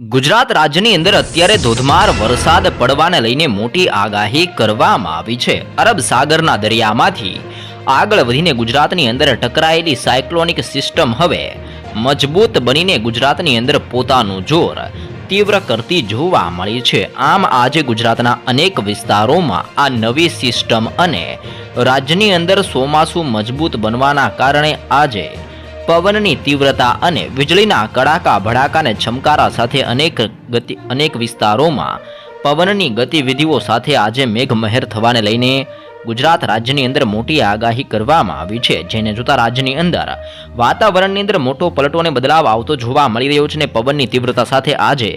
ગુજરાત રાજ્યની અંદર અત્યારે ધોધમાર વરસાદ પડવાને લઈને મોટી આગાહી કરવામાં આવી છે. અરબ સાગરના દરિયામાંથી આગળ વધીને ગુજરાતની અંદર ટકરાયેલી સાયક્લોનિક સિસ્ટમ હવે મજબૂત બનીને ગુજરાતની અંદર પોતાનું જોર તીવ્ર કરતી જોવા મળી છે. આમ આજે ગુજરાતના અનેક વિસ્તારોમાં આ નવી સિસ્ટમ અને રાજ્યની અંદર ચોમાસું મજબૂત બનવાના કારણે આજે પવનની તીવ્રતા અને વીજળીના કડાકા ભડાકાને છમકારા સાથે અનેક ગતિ, અનેક વિસ્તારોમાં પવનની ગતિવિધિઓ સાથે આજે મેઘમહેર થવાને લઈને ગુજરાત રાજ્યની અંદર મોટી આગાહી કરવામાં આવી છે. જેને જોતા રાજ્યની અંદર વાતાવરણની અંદર મોટો પલટો અને બદલાવ આવતો જોવા મળી રહ્યો છે અને પવનની તીવ્રતા સાથે આજે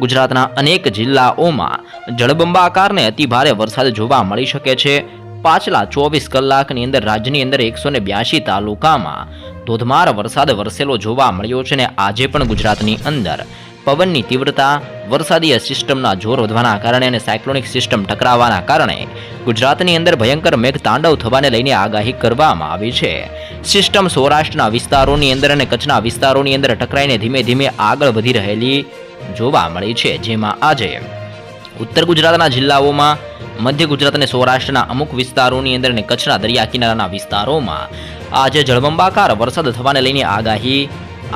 ગુજરાતના અનેક જિલ્લાઓમાં જળબંબાકારને અતિભારે વરસાદ જોવા મળી શકે છે. પાછલા ચોવીસ કલાકની અંદર રાજ્યની અંદર એકસો તાલુકામાં ધોધમાર વરસાદ વરસેલો જોવા મળ્યો છે ને આજે પણ ગુજરાતની અંદર. પવનની તીવ્રતા વરસાદીય સિસ્ટમના જોર વધવાના કારણે અને સાયક્લોનિક સિસ્ટમ ટકરાવાના કારણે ગુજરાતની અંદર ભયંકર મેઘ તાંડવ થવાને લઈને આગાહી કરવામાં આવી છે. સિસ્ટમ સૌરાષ્ટ્રના વિસ્તારોની અંદર અને કચ્છના વિસ્તારોની અંદર ટકરાઈને ધીમે ધીમે આગળ વધી રહેલી જોવા મળી છે, જેમાં આજે ઉત્તર ગુજરાતના જિલ્લાઓમાં મધ્ય ગુજરાત અને સૌરાષ્ટ્રના અમુક વિસ્તારોની અંદર અને કચ્છના દરિયા કિનારાના વિસ્તારોમાં આજે જળબંબાકાર વરસાદ થવાને લઈને આગાહી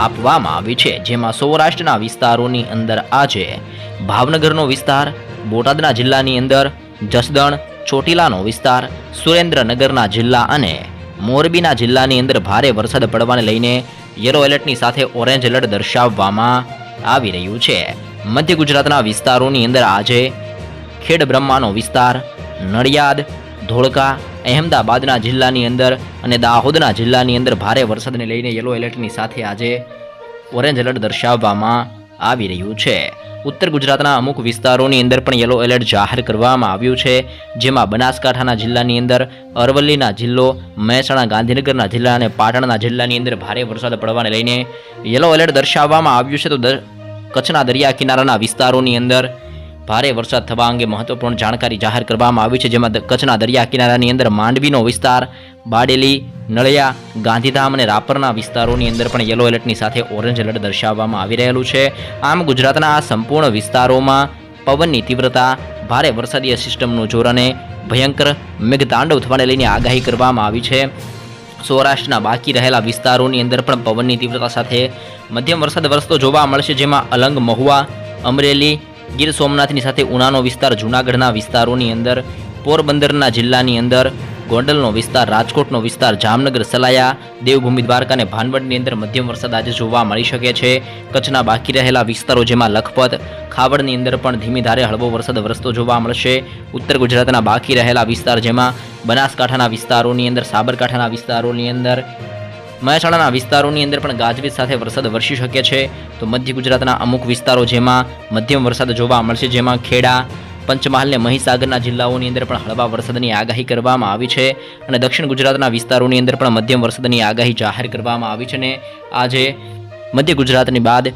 આપવામાં આવી છે. જેમાં સૌરાષ્ટ્રના વિસ્તારોની અંદર આજે ભાવનગરનો વિસ્તાર, બોટાદના જિલ્લાની અંદર જસદણ, ચોટીલાનો વિસ્તાર, સુરેન્દ્રનગરના જિલ્લા અને મોરબીના જિલ્લાની અંદર ભારે વરસાદ પડવાને લઈને યલો એલર્ટની સાથે ઓરેન્જ એલર્ટ દર્શાવવામાં આવી રહ્યું છે. મધ્ય ગુજરાતના વિસ્તારોની અંદર આજે ખેડ બ્રહ્માનો વિસ્તાર, નડિયાદ, ધોળકા, અહેમદાબાદના જિલ્લાની અંદર અને દાહોદના જિલ્લાની અંદર ભારે વરસાદને લઈને યલો એલર્ટની સાથે આજે ઓરેન્જ એલર્ટ દર્શાવવામાં આવી રહ્યું છે. ઉત્તર ગુજરાતના અમુક વિસ્તારોની અંદર પણ યલો એલર્ટ જાહેર કરવામાં આવ્યું છે, જેમાં બનાસકાંઠાના જિલ્લાની અંદર, અરવલ્લીના જિલ્લો, મહેસાણા ગાંધીનગરના જિલ્લા અને પાટણના જિલ્લાની અંદર ભારે વરસાદ પડવાને લઈને યલો એલર્ટ દર્શાવવામાં આવ્યું છે. તો કચ્છના દરિયા કિનારાના વિસ્તારોની અંદર ભારે વરસાદ થવા અંગે મહત્વપૂર્ણ જાણકારી જાહેર કરવામાં આવી છે, જેમાં કચ્છના દરિયા કિનારાની અંદર માંડવીનો વિસ્તાર, બાડેલી, નળિયા, ગાંધીધામ અને રાપરના વિસ્તારોની અંદર પણ યલો એલર્ટની સાથે ઓરેન્જ એલર્ટ દર્શાવવામાં આવી રહેલું છે. આમ ગુજરાતના આ સંપૂર્ણ વિસ્તારોમાં પવનની તીવ્રતા, ભારે વરસાદીય સિસ્ટમનું જોર અને ભયંકર મેઘતાંડવ થવાને લઈને આગાહી કરવામાં આવી છે. સૌરાષ્ટ્રના બાકી રહેલા વિસ્તારોની અંદર પણ પવનની તીવ્રતા સાથે મધ્યમ વરસાદ વરસતો જોવા મળશે, જેમાં અલંગ મહુવા, અમરેલી ગીર સોમનાથની સાથે ઉનાનો વિસ્તાર, જૂનાગઢના વિસ્તારોની અંદર, પોરબંદરના જિલ્લાની અંદર, ગોંડલનો વિસ્તાર, રાજકોટનો વિસ્તાર, જામનગર, સલાયા, દેવભૂમિ દ્વારકા અને ભાનવડની અંદર મધ્યમ વરસાદ આજે જોવા મળી શકે છે. કચ્છના બાકી રહેલા વિસ્તારો જેમાં લખપત, ખાવડની અંદર પણ ધીમી ધારે હળવો વરસાદ વરસતો જોવા મળશે. ઉત્તર ગુજરાતના બાકી રહેલા વિસ્તાર જેમાં બનાસકાંઠાના વિસ્તારોની અંદર, સાબરકાંઠાના વિસ્તારોની અંદર મહેસાણાના વિસ્તારોની અંદર પણ ગાજવીજ સાથે વરસાદ વરસી શકે છે. તો મધ્ય ગુજરાતના અમુક વિસ્તારો જેમાં મધ્યમ વરસાદ જોવા મળશે, જેમાં ખેડા પંચમહાલને મહીસાગરના જિલ્લાઓની અંદર પણ હળવા વરસાદની આગાહી કરવામાં આવી છે અને દક્ષિણ ગુજરાતના વિસ્તારોની અંદર પણ મધ્યમ વરસાદની આગાહી જાહેર કરવામાં આવી છે અને આજે મધ્ય ગુજરાતની બાદ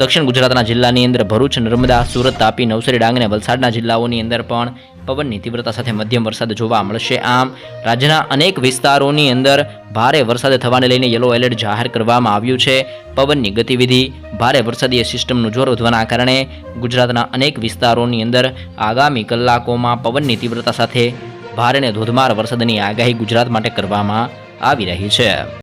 દક્ષિણ ગુજરાતના જિલ્લાની અંદર ભરૂચ, નર્મદા, સુરત, તાપી, નવસારી, ડાંગ અને વલસાડના જિલ્લાઓની અંદર પણ પવનની તીવ્રતા સાથે મધ્યમ વરસાદ જોવા મળશે. આમ, રાજ્યના અનેક વિસ્તારોની અંદર ભારે વરસાદ થવાને લઈને યલો એલર્ટ જાહેર કરવામાં આવ્યું છે. પવનની ગતિવિધિ, ભારે વરસાદીય સિસ્ટમનું જોર વધવાના કારણે ગુજરાતના અનેક વિસ્તારોની અંદર આગામી કલાકોમાં પવનની તીવ્રતા સાથે ભારે અને ધોધમાર વરસાદની આગાહી ગુજરાત માટે કરવામાં આવી રહી છે.